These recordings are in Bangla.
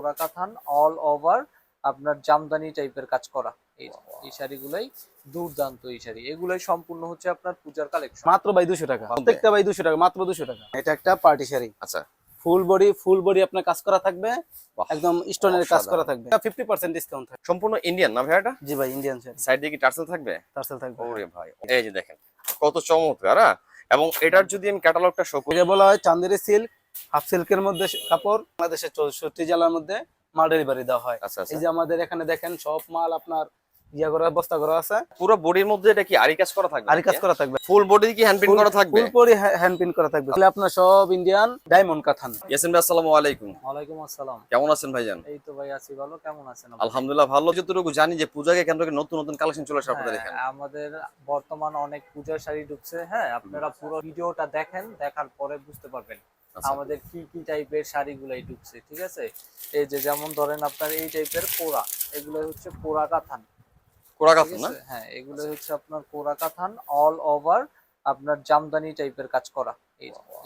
কোরা কাথান অল ওভার আপনার জামদানি টাইপের কাজ করা। এই শাড়িগুলাই দুর্দান্ত এই শাড়ি। এগুলাই সম্পূর্ণ হচ্ছে আপনার পূজার কালেকশন মাত্র ভাই দুশো টাকা। প্রত্যেকটা ভাই দুশো টাকা মাত্র দুশো টাকা। এটা একটা পার্টি শাড়ি। আচ্ছা। ফুল বডি ফুল বডি আপনার কাজ করা থাকবে। একদম স্টোনের কাজ করা থাকবে। ফিফটি পার্সেন্ট ডিসকাউন্ট থাকবে। সম্পূর্ণ ইন্ডিয়ান না ভাইয়াটা জি ভাই ইন্ডিয়ান শাড়ি। সাইড দিয়ে কি টার্সেল থাকবে? টার্সেল থাকবে। ওরে ভাই এই যে দেখেন কত চমৎকার হ্যাঁ? এবং এটার যদি আমি ক্যাটালগটা শো করি বলা হয় চান্দেরি সিল্ক হাফ সিল্কের মধ্যে কাপড় বাংলাদেশের চৌষট্টি জেলার মধ্যে মাল ডেলিভারি দেওয়া হয়। আচ্ছা আচ্ছা। এই যে আমাদের এখানে দেখেন সব মাল আপনার ইয়া করা বস্তা করা আছে। পুরো বডির মধ্যে এটা কি আরি কাজ করা থাকবে আরি কাজ করা থাকবে। ফুল বডি কি হ্যান্ড প্রিন্ট করা থাকবে? ফুল পরি হ্যান্ড প্রিন্ট করা থাকবে। তাহলে আপনার সব ইন্ডিয়ান ডায়মন্ড কাথান ইয়াসিন ভাই আসসালামু আলাইকুম। ওয়ালাইকুম আসসালাম। কেমন আছেন ভাইজান? এই তো ভাই আছি ভালো। কেমন আছেন আলহামদুলিল্লাহ ভালো। যতটুকু জানি যে পূজাকে কেন্দ্র করে নতুন নতুন কালেকশন চলে আসে আপনাদের হ্যাঁ, এখানে। আমাদের বর্তমান অনেক পূজার শাড়ি ঢুকছে হ্যাঁ? আপনারা পুরো ভিডিওটা দেখেন দেখার পরে বুঝতে পারবেন। আমাদের কি কি টাইপের শাড়িগুলাই ঢুকছে ঠিক আছে? এই যে যেমন ধরেন আপনার এই টাইপের পোড়া এগুলো হচ্ছে পোড়া কাথান। পোড়া কাথান না? হ্যাঁ এগুলো হচ্ছে আপনার পোড়া কাথান অল ওভার আপনার জামদানি টাইপের কাজ করা।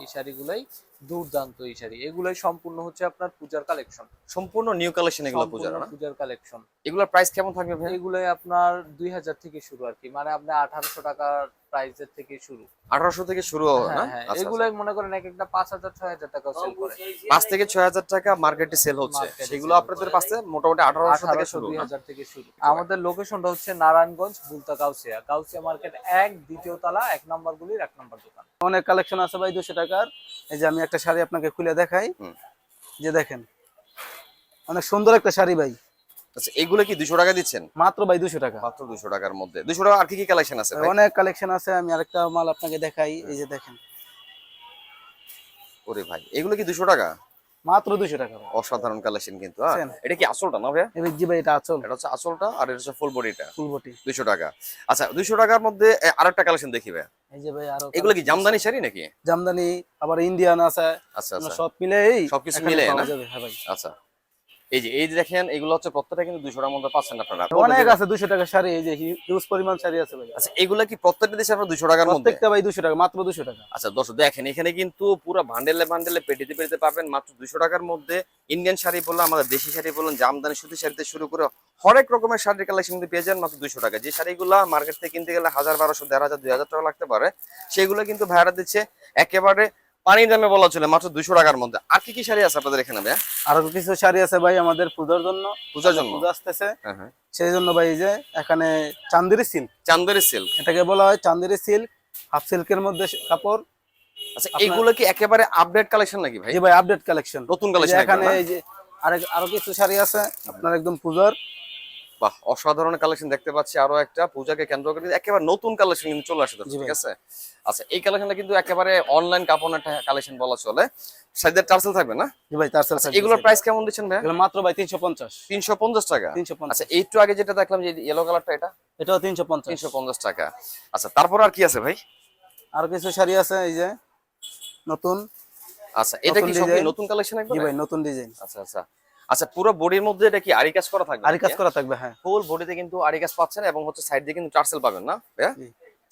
এই শাড়িগুলাই দুর্দান্ত এই শাড়ি এগুলাই সম্পূর্ণ হচ্ছে আপনার পূজার কালেকশন সম্পূর্ণ নিউ কালেকশন এগুলো পূজার না? পূজার কালেকশন এগুলোর প্রাইস কেমন থাকবে ভাই এগুলাই আপনার দুই হাজার থেকে শুরু আর কি। মানে আপনার আঠারোশো টাকার প্রাইসের থেকে শুরু। 1800 থেকে শুরু হবে না? হ্যাঁ হ্যাঁ। আচ্ছা, এগুলাই মনে করেন এক একটা পাঁচ হাজার ছয় হাজার টাকা সেল করে। আচ্ছা। পাঁচ থেকে ছয় হাজার টাকা মার্কেটে সেল হচ্ছে। সেগুলো আপনাদের। পাশে মোটামুটি আঠারোশো থেকে শুরু দুই না? হাজার থেকে শুরু। আমাদের লোকেশনটা হচ্ছে নারায়ণগঞ্জ বুলতা কাউসিয়া। গাউসিয়া মার্কেট এক দ্বিতীয় তলা এক নম্বর গুলির এক নম্বর দোকান। অনেক কালেকশন আছে ভাই দুশো টাকার। এই যে আমি একটা শাড়ি আপনাকে খুলে দেখাই। যে দেখেন অনেক সুন্দর একটা শাড়ি ভাই। আচ্ছা এগুলো কি টাকা দিচ্ছেন? মাত্র ভাই টাকা। মাত্র টাকার মধ্যে। টাকা আর কি কি কালেকশন আছে ভাই? অনেক কালেকশন আছে আমি আরেকটা মাল আপনাকে দেখাই। এই যে দেখেন। ওরে ভাই এগুলো কি দুশো টাকা? মাত্র দুশো টাকা অসাধারণ কালেকশন কিন্তু হ্যাঁ? এটা কি আসলটা না ভাইয়া? এবার জি ভাই এটা আচল এটা হচ্ছে আসলটা আর এটা হচ্ছে ফুল বডিটা ফুল বটি দুশো টাকা। আচ্ছা দুশো টাকার মধ্যে আরেকটা কালেকশন দেখি ভাইয়া। এই যে ভাই আরও এগুলো কি জামদানি শাড়ি নাকি? জামদানি আবার ইন্ডিয়ান আছে। আচ্ছা আচ্ছা। সব মিলেই সবকিছু মিলে না? হ্যাঁ ভাই। আচ্ছা। এই যে এই যে দেখেন এগুলো হচ্ছে প্রত্যেকটা কিন্তু দুশো টাকার মধ্যে পাচ্ছেন আপনারা। অনেক আছে দুশো টাকা শাড়ি এই যে হিউজ পরিমাণ শাড়ি আছে ভাই আচ্ছা এগুলা কি প্রত্যেকটা দেশে আপনার দুশো টাকার মধ্যে? প্রত্যেকটা ভাই দুশো টাকা মাত্র দুশো টাকা। আচ্ছা দর্শক দেখেন এখানে কিন্তু পুরো ভান্ডেলে ভান্ডেলে পেটিতে পেটিতে পাবেন মাত্র দুশো টাকার মধ্যে। ইন্ডিয়ান শাড়ি বললাম আমাদের দেশি শাড়ি বললাম জামদানি সুতি শাড়িতে শুরু করে হরেক রকমের শাড়ির কালেকশন কিন্তু পেয়ে যান মাত্র দুশো টাকা। যে শাড়িগুলা মার্কেট থেকে কিনতে গেলে হাজার বারোশো দেড় হাজার দুই হাজার টাকা লাগতে পারে সেগুলো কিন্তু ভাইয়ারা দিচ্ছে একেবারে পানির দামে বলা চলে মাত্র দুশো টাকার মধ্যে। আর কি কি শাড়ি আছে আপনাদের এখানে আরও কিছু শাড়ি আছে ভাই আমাদের পূজার জন্য। পূজার জন্য? পূজা আসতেছে। হ্যাঁ হ্যাঁ। সেই জন্য ভাই যে এখানে চান্দেরি সিল্ক চান্দরি সিল্ক এটাকে বলা হয় চান্দেরি সিল্ক হাফ সিল্কের মধ্যে কাপড়। আচ্ছা এইগুলো কি একেবারে আপডেট কালেকশন নাকি ভাই? ভাই আপডেট কালেকশন নতুন কালেকশন এখানে এই যে আরও কিছু শাড়ি আছে আপনার একদম পূজার। বাহ অসাধারণ কালেকশন দেখতে পাচ্ছি। আরও একটা পূজাকে কেন্দ্র করে একেবারে নতুন কালেকশন কিন্তু চলে আসে ঠিক আছে? আচ্ছা এই কালেকশনটা কিন্তু একেবারে অনলাইন কাপড়ের কালেকশন বলা চলে। সাইজের টার্সেল থাকবে না? জি ভাই এগুলোর প্রাইস কেমন দিচ্ছেন এগুলো মাত্র টাকা? আচ্ছা আগে যেটা দেখলাম যে ইয়েলো কালারটা এটা? এটাও টাকা। আচ্ছা তারপর আর কি আছে ভাই? আর কিছু শাড়ি আছে এই যে নতুন। আচ্ছা এটা কি নতুন সব নতুন কালেকশন জি ভাই নতুন ডিজাইন আচ্ছা আচ্ছা। আচ্ছা পুরো বডির মধ্যে এটা কি আরি কাজ করা থাকবে আরি কাজ করা থাকবে হ্যাঁ। ফুল বডিতে কিন্তু আরি কাজ পাচ্ছেন এবং হচ্ছে সাইড দিয়ে কিন্তু টার্সেল পাবেন না ভাইয়া।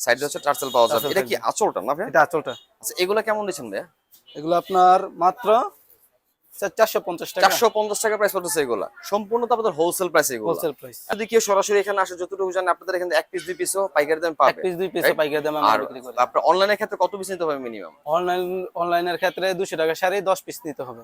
সাইডে হচ্ছে টার্সেল পাওয়া যাবে। এটা কি আচলটা না ভাইয়া? এটা আঁচলটা। আচ্ছা এগুলো কেমন দিচ্ছেন ভাইয়া? এগুলো আপনার মাত্র টাকা। চারশো পঞ্চাশ টাকা প্রাইস পড়তেছে এগুলা। সম্পূর্ণ তো আপনাদের হোলসেল প্রাইস এগুলো। হোলসেল প্রাইস যদি কেউ সরাসরি এখানে আসে যতটুকু জানেন আপনাদের এখানে এক পিস দুই পিসও পাইকারি দাম এক পিস দুই পিস পাইকারি দামে আমরা বিক্রি করি। আপনার অনলাইনের ক্ষেত্রে কত পিস নিতে হবে মিনিমাম অনলাইন অনলাইনের ক্ষেত্রে টাকা শাড়ি পিস নিতে হবে।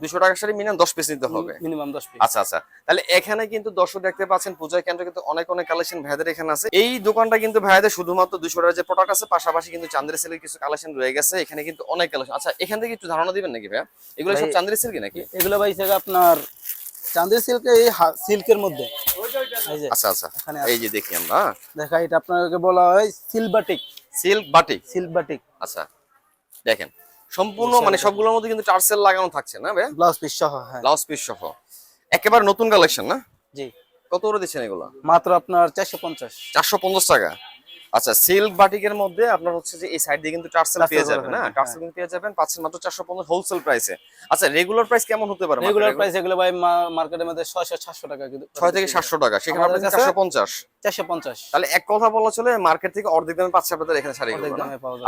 মিনিমাম দশ পিস নিতে হবে। মিনিমাম দশ পিস আচ্ছা আচ্ছা। তাহলে এখানে কিন্তু দর্শক দেখতে পাচ্ছেন পূজা কেন্দ্র কিন্তু অনেক অনেক কালেকশন ভাইদের এখানে আছে। এই দোকানটা কিন্তু ভাইদের শুধুমাত্র দুশো টাকার যে প্রোডাক্ট আছে পাশাপাশি কিন্তু চান্দ্রি সিল্কের কিছু কালেকশন রয়ে গেছে। এখানে কিন্তু অনেক কালেকশন আচ্ছা এখান থেকে একটু ধারণা দিবেন নাকি ভাইয়া? এগুলো সব চান্দ্রি সিল্কি নাকি? এগুলো ভাই থেকে আপনার চান্দের সিল্ক এই সিল্কের মধ্যে। আচ্ছা আচ্ছা। এই যে দেখি আমরা দেখা এটা আপনাকে বলা হয় সিলবাটিক সিল্ক বাটিক সিলবাটিক আচ্ছা দেখেন সম্পূর্ণ মানে সবগুলোর মধ্যে কিন্তু টার্সেল লাগানো থাকছে না ভাই? ব্লাউজ পিস সহ হ্যাঁ। ব্লাউজ পিস সহ। একেবারে নতুন কালেকশন না? জি। কত করে দিচ্ছেন এগুলো? মাত্র আপনার চারশো পঞ্চাশ। চারশো পঞ্চাশ টাকা। আচ্ছা সিল্ক বাটিকের মধ্যে আপনার হচ্ছে যে এই সাইড দিয়ে কিন্তু টার্সেল পেয়ে যাবেন না? হ্যাঁ। টার্সেল কিন্তু পেয়ে যাবেন পাচ্ছেন মাত্র চারশো পঞ্চাশ হোলসেল প্রাইসে আচ্ছা রেগুলার প্রাইস কেমন হতে পারে রেগুলার প্রাইস এগুলো ভাই মার্কেটের মধ্যে ছয়শো সাতশো টাকা কিন্তু ছয় থেকে সাতশো টাকা সেখানে আমাদের আপনার কাছে- চারশো পঞ্চাশ। চারশো পঞ্চাশ তাহলে এক কথা বলা চলে মার্কেট থেকে অর্ধেক দামে পাচ্ছে আপনাদের এখানে শাড়িগুলো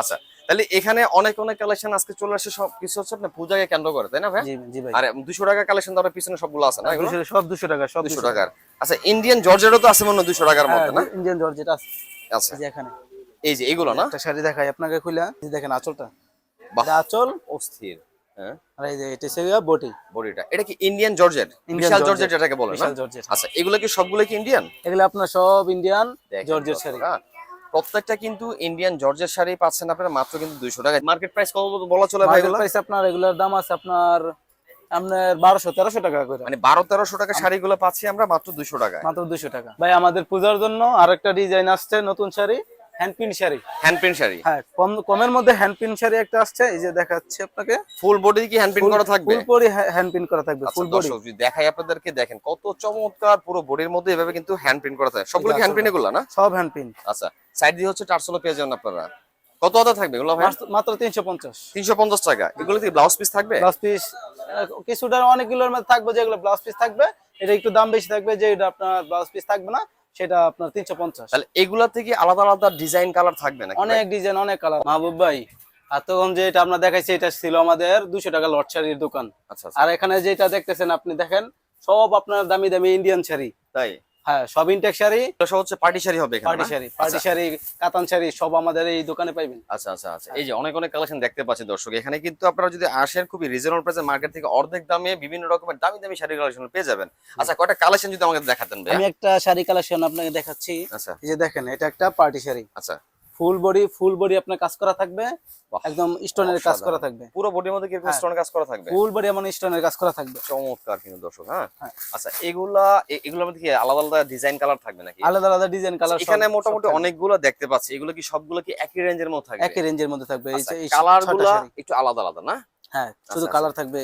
আচ্ছা তাহলে এখানে অনেক অনেক কালেকশন আজকে চলে আসছে সব কিছু হচ্ছে আপনার পূজাকে কেন্দ্র করে তাই না ভাই? জি জি ভাই। আর দুশো টাকা কালেকশন পিছনে সবগুলো আছে না সব দুশো টাকা সব দুশো টাকার। আচ্ছা ইন্ডিয়ান জর্জেটও তো আছে মনে হয় দুশো টাকার মধ্যে না? ইন্ডিয়ান আছে। আচ্ছা। এই যে এখানে। এই যে এগুলো না? একটা শাড়ি দেখাই আপনাকে খুলে দেখেন আঁচলটা। আঁচল। অস্থির। হ্যাঁ আর এই যে এটা বটি। বডিটা এটা কি ইন্ডিয়ান জর্জেট Indian বিশাল জর্জেট যেটাকে বলে না? জর্জেট আচ্ছা এগুলো কি সবগুলো কি ইন্ডিয়ান এগুলো আপনার সব ইন্ডিয়ান শাড়ি। প্রত্যেকটা কিন্তু ইন্ডিয়ান জর্জের শাড়ি পাচ্ছেন আপনারা মাত্র কিন্তু দুইশো টাকা মার্কেট প্রাইস কত বলা চলে ভাই এগুলো? প্রাইস আপনার এগুলোর দাম আছে আপনার আপনার বারোশো তেরোশো টাকা করে। মানে বারো তেরোশো টাকা শাড়িগুলো পাচ্ছি আমরা মাত্র দুইশো টাকায়। মাত্র টাকা। ভাই আমাদের পূজার জন্য আরেকটা ডিজাইন আসছে নতুন শাড়ি। শাড়ি। শাড়ি। হ্যাঁ কম কমের মধ্যে হ্যান্ড শাড়ি একটা আসছে এই যে দেখাচ্ছি আপনাকে। ফুল বডি কি হ্যান্ড করা থাকবে? ফুল বডি হ্যান্ড করা থাকবে আচ্ছা, ফুল বডি। যদি দেখাই আপনাদেরকে দেখেন কত চমৎকার পুরো বডির মধ্যে এভাবে কিন্তু হ্যান্ড করা থাকে। সবগুলো এটা হ্যান্ড এগুলো না? সব হ্যান্ড আচ্ছা সাইড দিয়ে হচ্ছে চারশো পেয়ে যাবেন আপনারা। কত হাজার থাকবে এগুলো মাত্র তিনশো পঞ্চাশ। তিনশো পঞ্চাশ টাকা। এগুলো কি ব্লাউজ পিস থাকবে? ব্লাউজ পিস কিছুটা অনেকগুলোর মধ্যে থাকবে যেগুলো ব্লাউজ পিস থাকবে। এটা একটু দাম বেশি থাকবে যে এটা আপনার ব্লাউজ পিস থাকবে না। সেটা আপনার তিনশো পঞ্চাশ। তাহলে এগুলা থেকে আলাদা আলাদা ডিজাইন কালার থাকবে না অনেক ডিজাইন অনেক কালার। মাহবুব ভাই আর তখন যেটা আপনার আমরা দেখাইছি এটা ছিল আমাদের দুশো টাকা লট শাড়ির দোকান। আচ্ছা আচ্ছা। আর এখানে যেটা দেখতেছেন আপনি দেখেন সব আপনার দামি দামি ইন্ডিয়ান শাড়ি। তাই? হ্যাঁ সব ইনটেক শাড়ি। এটা হচ্ছে পার্টি শাড়ি হবে পার্টি শাড়ি পার্টি আচ্ছা। শাড়ি কাতান শাড়ি সব আমাদের এই দোকানে পাইবেন। আচ্ছা আচ্ছা আচ্ছা। এই যে অনেক অনেক কালেকশন দেখতে পাচ্ছেন দর্শক এখানে কিন্তু আপনারা যদি আসেন খুবই রিজনেবল প্রাইসে মার্কেট থেকে অর্ধেক দামে বিভিন্ন রকমের দামি দামি শাড়ি কালেকশন পেয়ে যাবেন। আচ্ছা কয়টা কালেকশন যদি আমাকে দেখাতেন আমি একটা শাড়ি কালেকশন আপনাকে দেখাচ্ছি। আচ্ছা। এই যে দেখেন এটা একটা পার্টি শাড়ি। আচ্ছা। ফুল বডি ফুল বডি আপনার কাজ করা থাকবে। একদম স্টোনের কাজ করা থাকবে। পুরো বডির মধ্যে হ্যাঁ। স্টোন কাজ করা থাকবে? ফুল বডি মানে স্টোনের কাজ করা থাকবে। চমৎকার কিন্তু দর্শক হ্যাঁ? হ্যাঁ। আচ্ছা এগুলা এগুলোর মধ্যে কি আলাদা আলাদা ডিজাইন কালার থাকবে নাকি? আলাদা আলাদা ডিজাইন কালার এখানে মোটামুটি অনেকগুলো দেখতে পাচ্ছি। এগুলো কি সবগুলো কি একই রেঞ্জের মধ্যে থাকবে? একই রেঞ্জের মধ্যে থাকবে। এই যে এই কালার ছয়টা একটু আলাদা আলাদা না? হ্যাঁ শুধু আচ্ছা, কালার থাকবে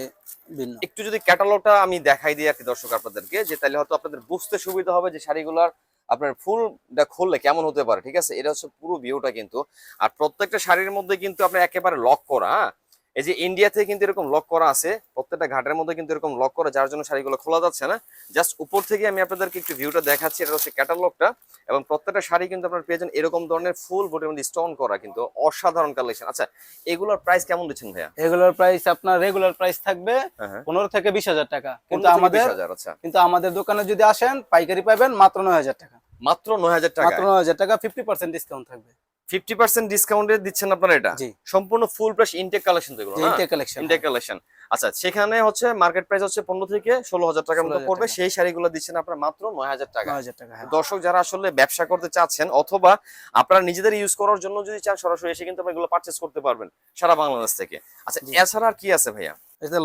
ভিন্ন। একটু যদি ক্যাটালগটা আমি দেখাই দিই আর কি দর্শক আপনাদেরকে যে তাহলে হয়তো আপনাদের বুঝতে সুবিধা হবে যে শাড়িগুলার আপনার ফুলটা খুললে কেমন হতে পারে, ঠিক আছে এটা হচ্ছে পুরো ভিউটা কিন্তু আর প্রত্যেকটা শাড়ির মধ্যে কিন্তু আপনার একেবারে লক করা হ্যাঁ? এই যে ইন্ডিয়াতে কিন্তু এরকম লক করা আছে প্রত্যেকটা ঘাটের মধ্যে কিন্তু এরকম লক করা যার জন্য শাড়িগুলো খোলা যাচ্ছে না। জাস্ট উপর থেকে আমি আপনাদেরকে একটু ভিউটা দেখাচ্ছি এটা হচ্ছে ক্যাটালগটা এবং প্রত্যেকটা শাড়ি কিন্তু আপনার পেয়ে যান এরকম ধরনের ফুল বডির মধ্যে স্টোন করা কিন্তু অসাধারণ কালেকশন আচ্ছা এগুলোর প্রাইস কেমন দিচ্ছেন ভাইয়া? এগুলোর প্রাইস আপনার রেগুলার প্রাইস থাকবে হ্যাঁ হ্যাঁ। পনেরো থেকে বিশ হাজার টাকা। কিন্তু আমাদের আচ্ছা। কিন্তু আমাদের দোকানে যদি আসেন পাইকারি পাবেন মাত্র নয় হাজার টাকা। মাত্র নয় হাজার টাকা মাত্র নয় হাজার টাকা ফিফটি পার্সেন্ট ডিসকাউন্ট থাকবে। ফিফটি পার্সেন্ট ডিসকাউন্টে দিচ্ছেন আপনারা এটা? সম্পূর্ণ ফুল প্লাস ইনটেক কালেকশন তো এগুলো ইনটেক কালেকশন ইনটেক কালেকশন আচ্ছা সেখানে হচ্ছে মার্কেট প্রাইস হচ্ছে পনেরো থেকে ষোলো হাজার টাকার মতো পড়বে। সেই শাড়িগুলো দিচ্ছেন আপনারা মাত্র নয় হাজার টাকা। হ্যাঁ। দর্শক যারা আসলে ব্যবসা করতে চাচ্ছেন অথবা আপনারা নিজেদের ইউজ করার জন্য যদি চান সরাসরি এসে কিন্তু এগুলো পারচেস করতে পারবেন সারা বাংলাদেশ থেকে। আচ্ছা এছাড়া আর কি আছে ভাইয়া?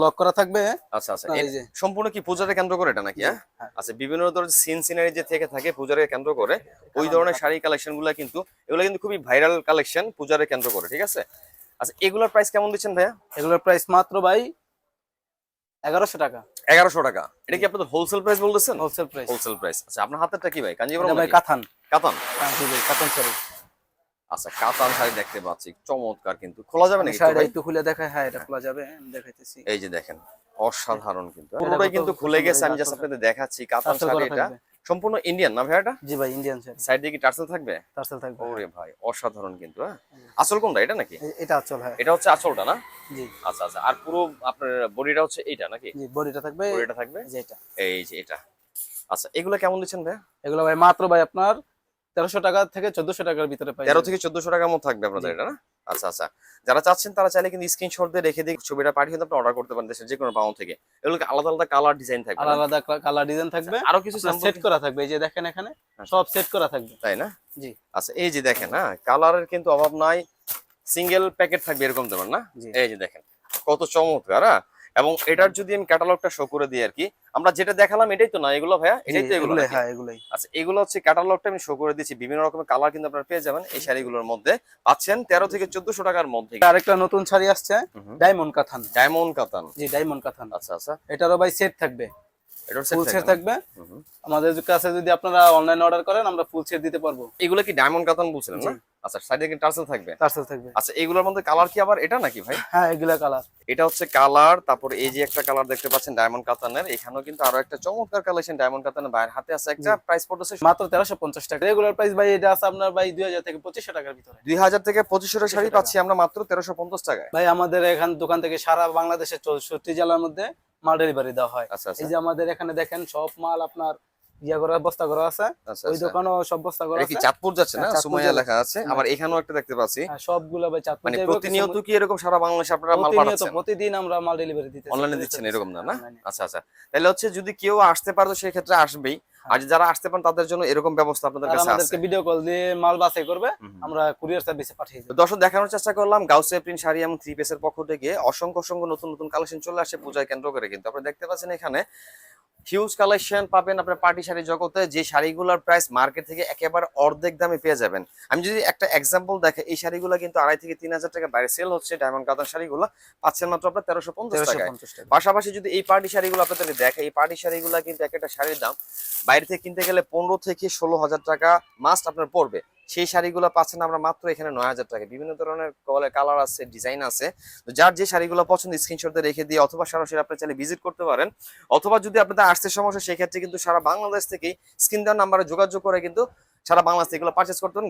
লক করা থাকবে আচ্ছা আচ্ছা। সম্পূর্ণ কি পূজারে কেন্দ্র করে এটা নাকি হ্যাঁ? হ্যাঁ। আচ্ছা বিভিন্ন ধরনের সিন সিনারি যে থেকে থাকে পূজারে কেন্দ্র করে ওই ধরনের শাড়ি কালেকশনগুলা কিন্তু এগুলো কিন্তু খুবই ভাইরাল কালেকশন পূজারে কেন্দ্র করে ঠিক আছে? আচ্ছা এগুলোর প্রাইস কেমন দিচ্ছেন ভাইয়া? এগুলোর প্রাইস মাত্র ভাই এগারোশো টাকা। এগারোশো টাকা। এটা কি আপনাদের হোলসেল প্রাইস বলতেছেন? হোলসেল প্রাইস হোলসেল প্রাইস আচ্ছা আপনার হাতেরটা কি ভাই? কাঞ্জিবরম ভাই কাতান কাতান হ্যাঁ, কাতান শাড়ি। আচ্ছা কাতান শাড়ি দেখতে পাচ্ছি। চমৎকার কিন্তু। খোলা যাবে নাকি শাড়ি একটু খুলে দেখাই। হ্যাঁ এটা খোলা যাবে। দেখাইতেছি। এই যে দেখেন অসাধারণ কিন্তু। পুরোটাই কিন্তু খুলে গেছে। আমি জাস্ট আপনাদের দেখাচ্ছি কাতান শাড়ি এটা। সম্পূর্ণ ইন্ডিয়ান না ভাইয়াটা? জি ভাই ইন্ডিয়ান শাড়ি সাইড দিয়ে কি টার্সেল থাকবে? টার্সেল থাকবে। ওরে ভাই অসাধারণ কিন্তু হ্যাঁ? আসল কোনটা এটা নাকি? এটা আচল হ্যাঁ। এটা হচ্ছে আঁচলটা না? জি। আচ্ছা আচ্ছা আর পুরো আপনার বডিটা হচ্ছে এইটা নাকি? জি বডিটা থাকবে বডিটা থাকবে? যে এটা। এই যে এটা। আচ্ছা এগুলো কেমন দিচ্ছেন ভাই এগুলো ভাই মাত্র ভাই আপনার তেরোশো টাকা থেকে চোদ্দশো টাকার ভিতরে পাই তেরো থেকে চোদ্দশো টাকার মতো থাকবে আপনাদের এটা না? আচ্ছা আচ্ছা। যারা চাচ্ছেন তারা চাইলে কিন্তু স্ক্রিনশট দিয়ে রেখে দিয়ে ছবিটা পাঠিয়ে আপনি অর্ডার করতে পারেন দেশের যে কোনো পাউন্ড থেকে। এগুলো আলাদা আলাদা কালার ডিজাইন থাকবে আলাদা আলাদা কালার ডিজাইন থাকবে। আরও কিছু সেট করা থাকবে। এই যে দেখেন এখানে আচ্ছা। সব সেট করা থাকবে। তাই না? জি। আচ্ছা এই যে দেখেন হ্যাঁ কালারের কিন্তু অভাব নাই। সিঙ্গেল প্যাকেট থাকবে এরকম দেবেন না? এই যে দেখেন কত চমৎকার হ্যাঁ? এবং এটার যদি আমি ক্যাটালগটা শো করে দিই আর কি আমরা যেটা দেখালাম এটাই তো না এগুলো ভাইয়া? এটাই তো এগুলো? হ্যাঁ এগুলোই। আচ্ছা এগুলো হচ্ছে ক্যাটালগটা আমি শো করে দিচ্ছি বিভিন্ন রকমের কালার কিন্তু আপনারা পেয়ে যাবেন এই শাড়িগুলোর মধ্যে। পাচ্ছেন তেরো থেকে চোদ্দশো টাকার মধ্যে। আরেকটা নতুন শাড়ি আসছে ডায়মন্ড কাথান ডায়মন্ড কাতান জি ডায়মন্ড কাথান আচ্ছা আচ্ছা। এটারও ভাই সেট থাকবে। ফুল সেট থাকবে আমাদের কাছে যদি আপনারা অনলাইন অর্ডার করেন আমরা ফুল সেট দিতে পারব। এগুলো কি ডায়মন্ড কাতান বলছিলেন না। আচ্ছা সাইডে কি টার্সেল থাকবে? টার্সেল থাকবে। আচ্ছা এগুলোর মধ্যে কালার কি আবার? এটা নাকি ভাই? হ্যাঁ এগুলা কালার এটা হচ্ছে কালার তারপর এই যে একটা কালার দেখতে পাচ্ছেন ডায়মন্ড কাতানের। এখানেও কিন্তু আরও একটা চমৎকার কালেকশন ডায়মন্ড কাতানের বাইরের হাতে আছে। একটা প্রাইস পড়তেছে মাত্র তেরোশো পঞ্চাশ টাকা। রেগুলার প্রাইস ভাই এটা আছে আপনার ভাই দুই হাজার থেকে পঁচিশশো টাকার ভিতরে। দুই হাজার থেকে পঁচিশশো টাকা শাড়ি পাচ্ছি আমরা মাত্র তেরোশো পঞ্চাশ টাকায়। ভাই আমাদের এখান দোকান থেকে সারা বাংলাদেশের চৌষট্টি জেলার মধ্যে মাল ডেলিভারি দেওয়া হয়। আচ্ছা আচ্ছা। এই যে আমাদের এখানে দেখেন সব মাল আপনার ইয়া করা বস্তা করা আছে আচ্ছা ওই আচ্ছা। দোকানও সব বস্তা করা আছে। চাঁদপুর যাচ্ছে না? হ্যাঁ, সুমাইয়া লেখা আছে। আবার এখানেও একটা দেখতে পাচ্ছি। হ্যাঁ, সবগুলো ভাই চাঁদপুর মানে প্রতিনিয়ত কি এরকম সারা বাংলাদেশে আপনারা মাল পাঠাচ্ছেন? প্রতিদিন আমরা মাল ডেলিভারি দিতে অনলাইনে দিচ্ছেন এরকম না না? আচ্ছা আচ্ছা। তাহলে হচ্ছে যদি কেউ আসতে পারে সেই ক্ষেত্রে আসবেই। আর যারা আসতে পারেন তাদের জন্য এরকম ব্যবস্থা আপনাদের কাছে আছে। আমাদেরকে ভিডিও কল দিয়ে মাল বাছাই করবে। আমরা কুরিয়ার সার্ভিসে পাঠিয়ে দেবো। দর্শক দেখানোর চেষ্টা করলাম গাউসে প্রিন্ট শাড়ি এবং থ্রি পিসের পক্ষ থেকে অসংখ্য অসংখ্য নতুন নতুন কালেকশন চলে আসে পূজায় কেন্দ্র করে কিন্তু। আপনারা দেখতে পাচ্ছেন এখানে হিউজ কালেকশন পাবেন আপনার পার্টি শাড়ি জগতে যে শাড়িগুলোর প্রাইস মার্কেট থেকে একেবারে অর্ধেক দামে পেয়ে যাবেন। আমি যদি একটা এক্সাম্পল দেখে এই শাড়িগুলো কিন্তু আড়াই থেকে তিন হাজার টাকা বাইরে সেল হচ্ছে ডায়মন্ড কাতান শাড়িগুলো পাচ্ছেন মাত্র আপনার তেরোশো পঞ্চাশ টাকা। পাশাপাশি যদি এই পার্টি শাড়িগুলো আপনাদেরকে দেখে এই পার্টি শাড়িগুলো কিন্তু এক একটা শাড়ির দাম বাইরে থেকে কিনতে গেলে পনেরো থেকে ষোলো হাজার টাকা মাস্ট আপনার পড়বে। সেই শাড়িগুলো পাচ্ছেন আমরা মাত্র এখানে নয় হাজার টাকা। বিভিন্ন ধরনের কালার আছে ডিজাইন আছে। তো যার যে শাড়িগুলো পছন্দ স্ক্রিনশটে রেখে দিয়ে অথবা সরাসরি আপনি চাইলে ভিজিট করতে পারেন। অথবা যদি আপনাদের আসতে সমস্যা সেক্ষেত্রে কিন্তু সারা বাংলাদেশ থেকেই স্ক্রিন দেওয়ার নাম্বারে যোগাযোগ করে কিন্তু সারা বাংলাদেশ এগুলো পারচেস করতে পারেন